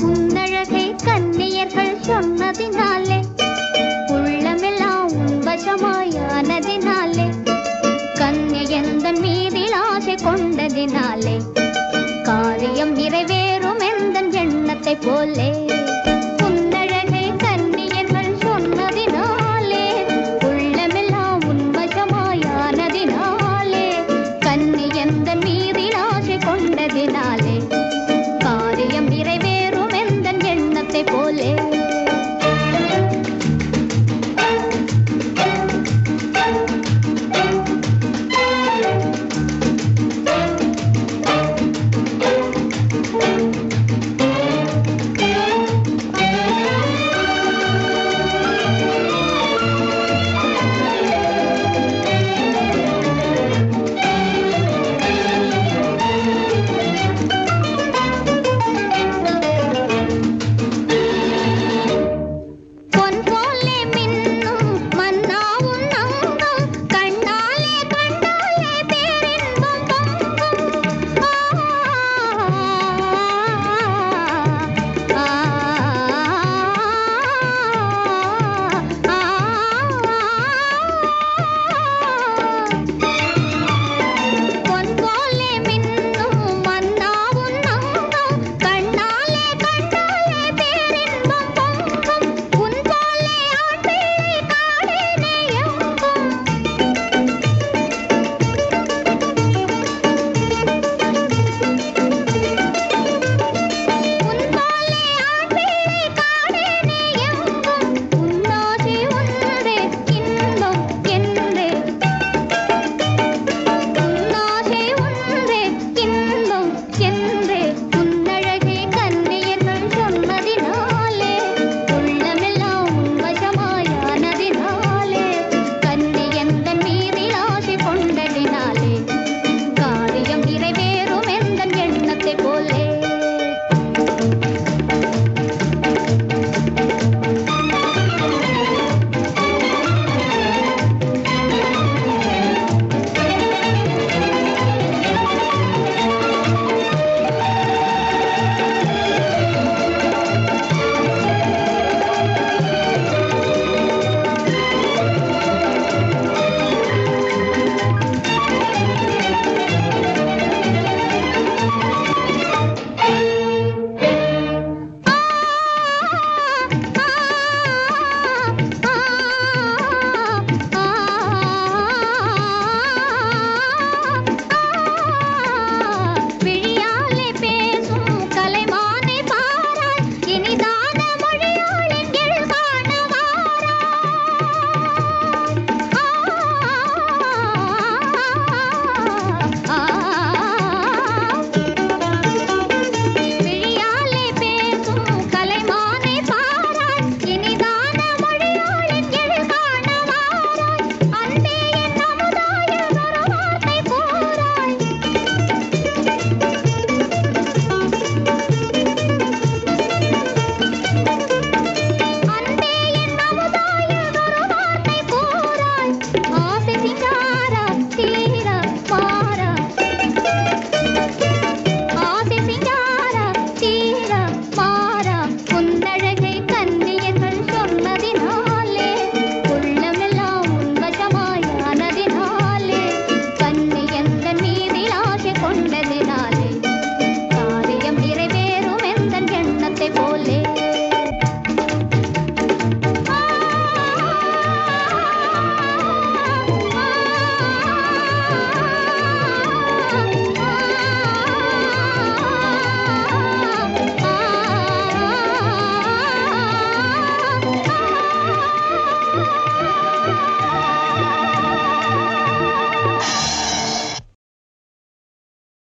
உன்னழகை கன்னியர்கள் சொன்னதினாலே உள்ளமெல்லாம் உன் கன்னியந்தன் மீதில் ஆசை கொண்டதினாலே காரியம் நிறைவேறும் எந்த எண்ணத்தை போலே. போலே